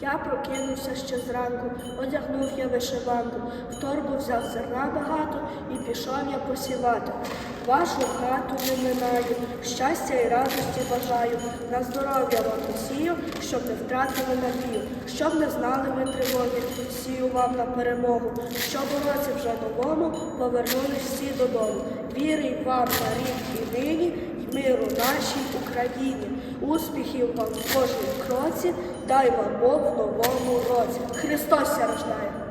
Я прокинувся ще зранку, одягнув я вишиванку, в торбу взяв зерна багато і пішов я посівати. Вашу хату не минаю, щастя і радості бажаю, на здоров'я вам посію, щоб не втратили надію, щоб не знали ви тривоги, сію вам на перемогу, щоб у році вже новому повернулись всі додому. Віри вам на рік і нині, миру нашій Україні. Успіхів вам в кожній кроці, дай вам Бог в новому році. Христос рождає!